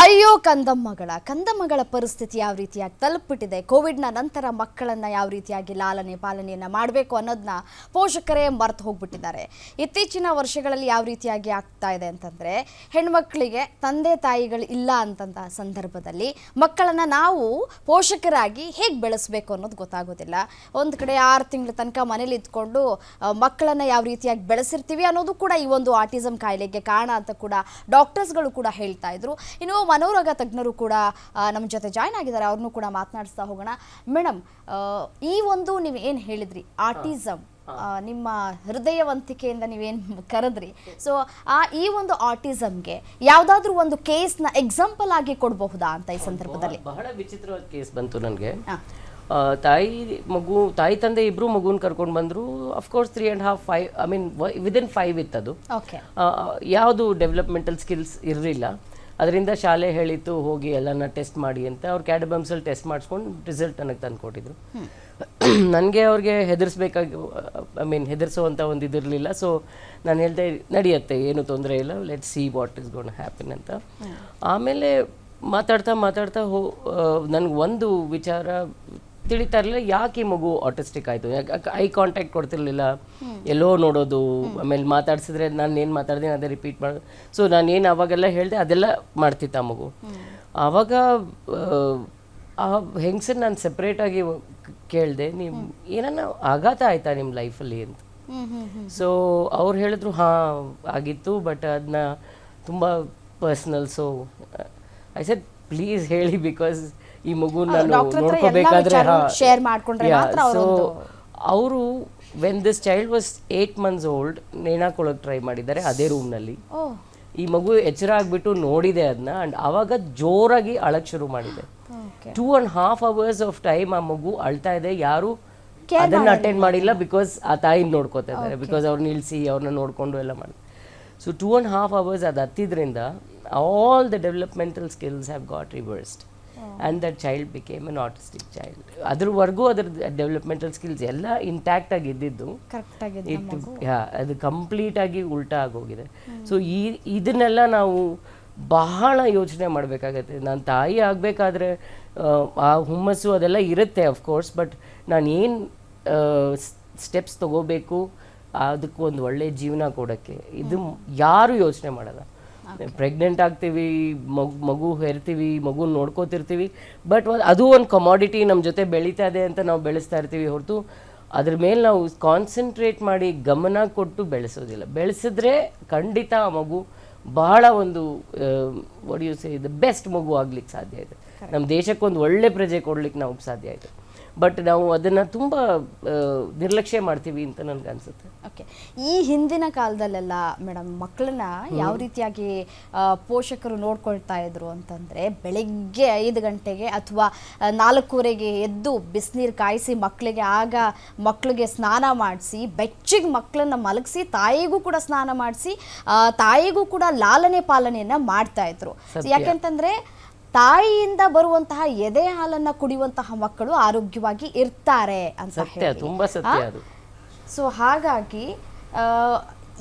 ಅಯ್ಯೋ, ಕಂದಮ್ಮಗಳ. ಕಂದಮ್ಮಗಳ ಪರಿಸ್ಥಿತಿ ಯಾವ ರೀತಿಯಾಗಿ ತಲುಪಿಬಿಟ್ಟಿದೆ? ಕೋವಿಡ್ನ ನಂತರ ಮಕ್ಕಳನ್ನ ಯಾವ ರೀತಿಯಾಗಿ ಲಾಲನೆ ಪಾಲನೆಯನ್ನು ಮಾಡಬೇಕು ಅನ್ನೋದನ್ನ ಪೋಷಕರೇ ಮರೆತು ಹೋಗ್ಬಿಟ್ಟಿದ್ದಾರೆ. ಇತ್ತೀಚಿನ ವರ್ಷಗಳಲ್ಲಿ ಯಾವ ರೀತಿಯಾಗಿ ಆಗ್ತಾ ಇದೆ ಅಂತಂದರೆ, ಹೆಣ್ಮಕ್ಳಿಗೆ ತಂದೆ ತಾಯಿಗಳು ಇಲ್ಲ ಅಂತಂತ ಸಂದರ್ಭದಲ್ಲಿ ಮಕ್ಕಳನ್ನು ನಾವು ಪೋಷಕರಾಗಿ ಹೇಗೆ ಬೆಳೆಸಬೇಕು ಅನ್ನೋದು ಗೊತ್ತಾಗೋದಿಲ್ಲ. ಒಂದು ಕಡೆ ಆರು ತಿಂಗಳ ತನಕ ಮನೇಲಿ ಇದ್ಕೊಂಡು ಮಕ್ಕಳನ್ನ ಯಾವ ರೀತಿಯಾಗಿ ಬೆಳೆಸಿರ್ತೀವಿ ಅನ್ನೋದು ಕೂಡ ಈ ಒಂದು ಆಟಿಸಮ್ ಕಾಯಿಲೆಗೆ ಕಾರಣ ಅಂತ ಕೂಡ ಡಾಕ್ಟರ್ಸ್ಗಳು ಕೂಡ ಹೇಳ್ತಾ ಇದ್ರು. ಇನ್ನು ಮನೋರೋಗ ತಜ್ಞರು ಕೂಡ ನಮ್ಮ ಜೊತೆ ಜಾಯ್ನ್ ಆಗಿದ್ದಾರೆ. ಅವ್ರನ್ನೂ ಕೂಡ ಮಾತನಾಡಿಸ್ತಾ ಹೋಗೋಣ. ಮೇಡಮ್ ಈ ಒಂದು ನೀವು ಏನು ಹೇಳಿದ್ರಿ? ಆರ್ಟಿಸಮ್ ನಿಮ್ಮ ಹೃದಯವಂತಿಕೆಯಿಂದ ನೀವೇನು ಕರೆದ್ರಿ? ಸೊ ಆ ಈ ಒಂದು ಆರ್ಟಿಸಮ್ಗೆ ಯಾವುದಾದ್ರೂ ಒಂದು ಕೇಸ್ನ ಎಕ್ಸಾಂಪಲ್ ಆಗಿ ಕೊಡಬಹುದಾ ಅಂತ ಈ ಸಂದರ್ಭದಲ್ಲಿ? ಬಹಳ ವಿಚಿತ್ರವಾದ ಕೇಸ್ ಬಂತು ನನಗೆ. ತಾಯಿ ಮಗು ತಾಯಿ ತಂದೆ ಇಬ್ರು ಮಗುನ ಕರ್ಕೊಂಡು ಬಂದ್ರು. Of course three and half five I mean within five ಇತ್ತದು. Okay ಯಾವುದು ಡೆವಲಪ್ಮೆಂಟಲ್ ಸ್ಕಿಲ್ಸ್ ಇರಲಿಲ್ಲ. ಅದರಿಂದ ಶಾಲೆ ಹೇಳಿತ್ತು ಹೋಗಿ ಎಲ್ಲನ ಟೆಸ್ಟ್ ಮಾಡಿ ಅಂತ ಅವ್ರು ಕ್ಯಾಡಬಮ್ಸಲ್ಲಿ ಟೆಸ್ಟ್ ಮಾಡಿಸ್ಕೊಂಡು ರಿಸಲ್ಟ್ ನನಗೆ ತಂದು ಕೊಟ್ಟಿದ್ರು. ನನಗೆ ಅವ್ರಿಗೆ ಹೆದರ್ಸ್ಬೇಕಾಗಿ ಐ ಮೀನ್ ಹೆದರ್ಸೋವಂಥ ಒಂದು ಇದಿರಲಿಲ್ಲ ಸೊ ನಾನು ಹೇಳ್ದೆ ನಡೆಯುತ್ತೆ ಏನು ತೊಂದರೆ ಇಲ್ಲ. Let see what is gonna happen ಅಂತ. ಆಮೇಲೆ ಮಾತಾಡ್ತಾ ಮಾತಾಡ್ತಾ ಹೋ ನನಗೆ ಒಂದು ವಿಚಾರ ತಿಳಿತಾ ಇರಲಿಲ್ಲ. ಯಾಕೆ ಈ ಮಗು ಆಟಿಸ್ಟಿಕ್ ಆಯಿತು? Eye contact ಕೊಡ್ತಿರ್ಲಿಲ್ಲ? ಎಲ್ಲೋ ನೋಡೋದು, ಆಮೇಲೆ ಮಾತಾಡ್ಸಿದ್ರೆ ನಾನು ಏನು ಮಾತಾಡ್ತೀನಿ ಅದೇ ರಿಪೀಟ್ ಮಾಡೋದು ಸೊ ನಾನು ಏನು ಅವಾಗೆಲ್ಲ ಹೇಳಿದೆ ಅದೆಲ್ಲ ಮಾಡ್ತಿತ್ತು ಆ ಮಗು. ಆವಾಗ ಆ ಹೆಂಗಸನ್ನು ನಾನು ಸಪ್ರೇಟಾಗಿ ಕೇಳಿದೆ, ನೀವು ಏನನ್ನ ಆಘಾತ ಆಯ್ತಾ ನಿಮ್ಮ ಲೈಫಲ್ಲಿ ಅಂತ. ಸೊ ಅವ್ರು ಹೇಳಿದ್ರು, ಹಾಂ, ಆಗಿತ್ತು ಬಟ್ ಅದನ್ನ ತುಂಬ personal so I said please ಹೇಳಿ ಬಿಕಾಸ್ ಈ ಮಗು ನಾನು ಎಲ್ಲ ನೋಡ್ಕೋಬೇಕಾದ್ರೆ ಶೇರ್ ಮಾಡ್ಕೊಂಡ್ರೆ ಮಾತ್ರ ಅವರು when this child was eight months old ನೇಣಾಕೊಳ್ಳೋಕೆ try ಮಾಡಿದ್ದಾರೆ ಅದೇ ರೂಮ್ನಲ್ಲಿ ಈ ಮಗು ಎಚ್ಚರ ಆಗ್ಬಿಟ್ಟು ನೋಡಿದೆ ಅದನ್ನ ಅಂಡ್ ಆವಾಗ ಜೋರಾಗಿ ಅಳಕ್ ಶುರು ಮಾಡಿದೆ. Two and half hours of time ಆ ಮಗು ಅಳ್ತಾ ಇದೆ ಯಾರು ಅದನ್ನ ಅಟೆಂಡ್ ಮಾಡಿಲ್ಲ ಬಿಕಾಸ್ ಆ ತಾಯಿ ನೋಡ್ಕೋತಾ ಇದ್ದಾರೆ ಬಿಕಾಸ್ ಅವ್ರು ನಿಲ್ಸಿ ಅವ್ರನ್ನ ನೋಡ್ಕೊಂಡು ಎಲ್ಲ ಮಾಡಿ. So two and half hours ಅದು ಹತ್ತಿದ್ರಿಂದ all the developmental skills have got reversed and that child became an autistic child ಅದ್ರವರೆಗೂ ಅದ್ರ ಡೆವಲಪ್ಮೆಂಟಲ್ ಸ್ಕಿಲ್ಸ್ ಎಲ್ಲ ಇಂಟ್ಯಾಕ್ಟ್ ಆಗಿ ಇದ್ದಿದ್ದು. ಇಟ್ ಅದು ಕಂಪ್ಲೀಟ್ ಆಗಿ ಉಲ್ಟಾ ಆಗೋಗಿದೆ. ಸೊ ಈ ಇದನ್ನೆಲ್ಲ ನಾವು ಬಹಳ ಯೋಚನೆ ಮಾಡಬೇಕಾಗತ್ತೆ. ನಾನು ತಾಯಿ ಆಗಬೇಕಾದ್ರೆ ಆ ಹುಮ್ಮಸ್ಸು ಅದೆಲ್ಲ ಇರುತ್ತೆ ಅಫ್ಕೋರ್ಸ್ ಬಟ್ ನಾನು ಏನು ಸ್ಟೆಪ್ಸ್ ತಗೋಬೇಕು ಅದಕ್ಕೂ ಒಂದು ಒಳ್ಳೆ ಜೀವನ ಕೊಡೋಕ್ಕೆ ಇದು ಯಾರೂ ಯೋಚನೆ ಮಾಡಲ್ಲ. ಪ್ರೆಗ್ನೆಂಟ್ ಆಗ್ತೀವಿ ಮಗು ಮಗು ಹೆರ್ತೀವಿ ಮಗು ನೋಡ್ಕೋತಿರ್ತೀವಿ ಬಟ್ ಅದು ಒಂದು ಕಮಾಡಿಟಿ ನಮ್ಮ ಜೊತೆ ಬೆಳೀತಾ ಇದೆ ಅಂತ ನಾವು ಬೆಳೆಸ್ತಾ ಇರ್ತೀವಿ ಹೊರತು ಅದ್ರ ಮೇಲೆ ನಾವು ಕಾನ್ಸಂಟ್ರೇಟ್ ಮಾಡಿ ಗಮನ ಕೊಟ್ಟು ಬೆಳೆಸೋದಿಲ್ಲ. ಬೆಳೆಸಿದ್ರೆ ಖಂಡಿತ ಆ ಮಗು ಬಹಳ ಒಂದು ಒಡಿ ಸೇ ದ ಬೆಸ್ಟ್ ಮಗು ಆಗ್ಲಿಕ್ಕೆ ಸಾಧ್ಯ ಇದೆ ನಮ್ಮ ದೇಶಕ್ಕೊಂದು ಒಳ್ಳೆ ಪ್ರಜೆ ಕೊಡ್ಲಿಕ್ಕೆ ನಾವು ಸಾಧ್ಯ ಆಯಿತು ಬಟ್ ನಾವು ಅದನ್ನು ತುಂಬ ನಿರ್ಲಕ್ಷ್ಯ ಮಾಡ್ತೀವಿ ಅಂತ ನನಗೆ ಅನ್ಸುತ್ತೆ. ಓಕೆ. ಈ ಹಿಂದಿನ ಕಾಲದಲ್ಲೆಲ್ಲ ಮೇಡಮ್ ಮಕ್ಕಳನ್ನ ಯಾವ ರೀತಿಯಾಗಿ ಪೋಷಕರು ನೋಡ್ಕೊಳ್ತಾ ಇದ್ರು ಅಂತಂದ್ರೆ ಬೆಳಿಗ್ಗೆ ಐದು ಗಂಟೆಗೆ ಅಥವಾ ನಾಲ್ಕೂವರೆಗೆ ಎದ್ದು ಬಿಸಿನೀರು ಕಾಯಿಸಿ ಮಕ್ಕಳಿಗೆ ಆಗ ಮಕ್ಕಳಿಗೆ ಸ್ನಾನ ಮಾಡಿಸಿ ಬೆಚ್ಚಿಗೆ ಮಕ್ಕಳನ್ನ ಮಲಗಿಸಿ ತಾಯಿಗೂ ಕೂಡ ಸ್ನಾನ ಮಾಡಿಸಿ ತಾಯಿಗೂ ಕೂಡ ಲಾಲನೆ ಪಾಲನೆಯನ್ನ ಮಾಡ್ತಾ ಇದ್ರು. ಯಾಕೆಂತಂದ್ರೆ ತಾಯಿಯಿಂದ ಬರುವಂತಹ ಎದೆ ಹಾಲನ್ನ ಕುಡಿಯುವಂತಹ ಮಕ್ಕಳು ಆರೋಗ್ಯವಾಗಿ ಇರ್ತಾರೆ ಅಂತ ಸತ್ಯ ತುಂಬಾ ಸತ್ಯ ಅದು. ಸೊ ಹಾಗಾಗಿ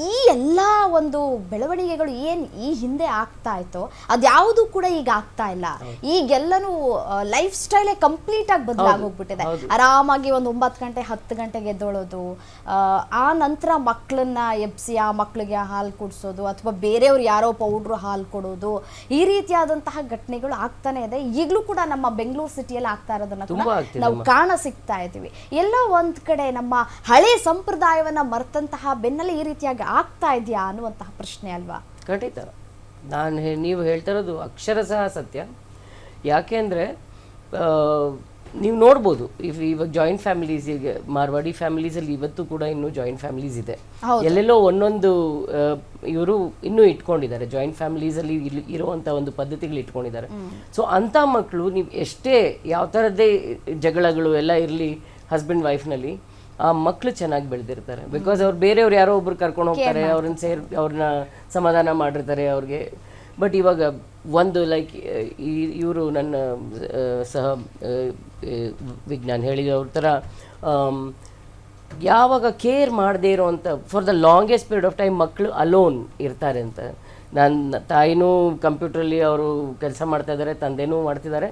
ಈ ಎಲ್ಲ ಒಂದು ಬೆಳವಣಿಗೆಗಳು ಏನು ಈ ಹಿಂದೆ ಆಗ್ತಾ ಇತ್ತು ಅದ್ಯಾವುದು ಕೂಡ ಈಗ ಆಗ್ತಾ ಇಲ್ಲ. ಈಗೆಲ್ಲನೂ ಲೈಫ್ ಸ್ಟೈಲೇ ಕಂಪ್ಲೀಟ್ ಆಗಿ ಬದಲಾಗೋಗ್ಬಿಟ್ಟಿದೆ ಆರಾಮಾಗಿ ಒಂದು ಒಂಬತ್ತು ಗಂಟೆ ಹತ್ತು ಗಂಟೆಗೆ ಎದ್ದೊಳೋದು ಆ, ನಂತರ ಮಕ್ಕಳನ್ನ ಎಬ್ಸಿ ಆ ಮಕ್ಕಳಿಗೆ ಹಾಲು ಕುಡಿಸೋದು ಅಥವಾ ಬೇರೆಯವ್ರು ಯಾರೋ ಪೌಡ್ರು ಹಾಲು ಕೊಡೋದು ಈ ರೀತಿಯಾದಂತಹ ಘಟನೆಗಳು ಆಗ್ತಾನೆ ಇದೆ. ಈಗಲೂ ಕೂಡ ನಮ್ಮ ಬೆಂಗಳೂರು ಸಿಟಿಯಲ್ಲಿ ಆಗ್ತಾ ಇರೋದನ್ನ ನಾವು ಕಾಣ ಸಿಗ್ತಾ ಇದ್ದೀವಿ. ಎಲ್ಲೋ ಒಂದ್ ಕಡೆ ನಮ್ಮ ಹಳೆ ಸಂಪ್ರದಾಯವನ್ನ ಮರೆತಂತಹ ಬೆನ್ನಲ್ಲಿ ಈ ರೀತಿಯಾಗಿ ಆಗ್ತಾ ಇದೆಯಾ ಅನ್ನುವಂತಹ ಪ್ರಶ್ನೆ ಅಲ್ವಾ? ಖಂಡಿತ. ನಾನು ನೀವು ಹೇಳ್ತಾ ಇರೋದು ಸಹ ಸತ್ಯ. ಯಾಕೆ ಅಂದರೆ ನೀವು ನೋಡ್ಬೋದು ಇಫ್ ಇವಾಗ ಜಾಯಿಂಟ್ ಫ್ಯಾಮಿಲೀಸ್ ಈಗ ಮಾರ್ವಾಡಿ ಫ್ಯಾಮಿಲೀಸಲ್ಲಿ ಇವತ್ತು ಕೂಡ ಇನ್ನೂ ಜಾಯಿಂಟ್ ಫ್ಯಾಮಿಲೀಸ್ ಇದೆ. ಎಲ್ಲೆಲ್ಲೋ ಒಂದೊಂದು ಇವರು ಇನ್ನೂ ಇಟ್ಕೊಂಡಿದ್ದಾರೆ. ಜಾಯಿಂಟ್ ಫ್ಯಾಮಿಲೀಸಲ್ಲಿ ಇಲ್ಲಿ ಇರುವಂಥ ಒಂದು ಪದ್ಧತಿಗಳು ಇಟ್ಕೊಂಡಿದ್ದಾರೆ. ಸೊ ಅಂಥ ಮಕ್ಕಳು ನೀವು ಎಷ್ಟೇ ಯಾವ ಥರದ್ದೇ ಜಗಳಗಳು ಎಲ್ಲ ಇರಲಿ ಹಸ್ಬೆಂಡ್ ವೈಫ್ನಲ್ಲಿ ಆ ಮಕ್ಕಳು ಚೆನ್ನಾಗಿ ಬೆಳೆದಿರ್ತಾರೆ. ಬಿಕಾಸ್ ಅವ್ರು ಬೇರೆಯವ್ರು ಯಾರೋ ಒಬ್ರು ಕರ್ಕೊಂಡು ಹೋಗ್ತಾರೆ ಅವ್ರನ್ನ ಸೇರ್ ಅವ್ರನ್ನ ಸಮಾಧಾನ ಮಾಡಿರ್ತಾರೆ ಅವ್ರಿಗೆ. ಬಟ್ ಇವಾಗ ಒಂದು ಲೈಕ್ ಇವರು ನನ್ನ ಸಹ ವಿಜ್ಞಾನ ಹೇಳಿದ ಅವ್ರ ಥರ ಯಾವಾಗ ಕೇರ್ ಮಾಡದೇ ಇರೋವಂಥ for the longest period of time ಮಕ್ಕಳು ಅಲೋನ್ ಇರ್ತಾರೆ ಅಂತ. ನನ್ನ ತಾಯಿನೂ ಕಂಪ್ಯೂಟ್ರಲ್ಲಿ ಅವರು ಕೆಲಸ ಮಾಡ್ತಾ ಇದ್ದಾರೆ ತಂದೆನೂ ಮಾಡ್ತಿದ್ದಾರೆ.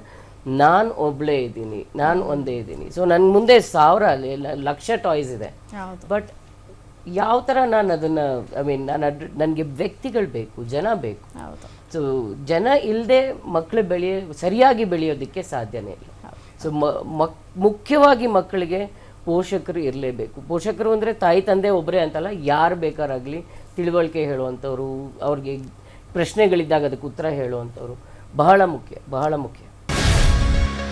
ನಾನು ಒಬ್ಬಳೇ ಇದ್ದೀನಿ ನಾನು ಒಂದೇ ಇದ್ದೀನಿ. ಸೊ ನನ್ನ ಮುಂದೆ ಸಾವಿರ ಲಕ್ಷ ಟಾಯ್ಸ್ ಇದೆ. ಬಟ್ ಯಾವ ಥರ ನಾನು ಅದನ್ನು ಐ ಮೀನ್ ನಾನು ಅಡ್ ನನಗೆ ವ್ಯಕ್ತಿಗಳು ಬೇಕು ಜನ ಬೇಕು. ಸೊ ಜನ ಇಲ್ಲದೆ ಮಕ್ಕಳು ಬೆಳೆಯ ಸರಿಯಾಗಿ ಬೆಳೆಯೋದಕ್ಕೆ ಸಾಧ್ಯನೇ ಇಲ್ಲ. ಸೊ ಮಕ್ ಮುಖ್ಯವಾಗಿ ಮಕ್ಕಳಿಗೆ ಪೋಷಕರು ಇರಲೇಬೇಕು. ಪೋಷಕರು ಅಂದರೆ ತಾಯಿ ತಂದೆ ಒಬ್ಬರೇ ಅಂತಲ್ಲ ಯಾರು ಬೇಕಾರಾಗಲಿ ತಿಳುವಳಿಕೆ ಹೇಳುವಂಥವ್ರು ಅವ್ರಿಗೆ ಪ್ರಶ್ನೆಗಳಿದ್ದಾಗ ಅದಕ್ಕೆ ಉತ್ತರ ಹೇಳುವಂಥವ್ರು. ಬಹಳ ಮುಖ್ಯ ಬಹಳ ಮುಖ್ಯ.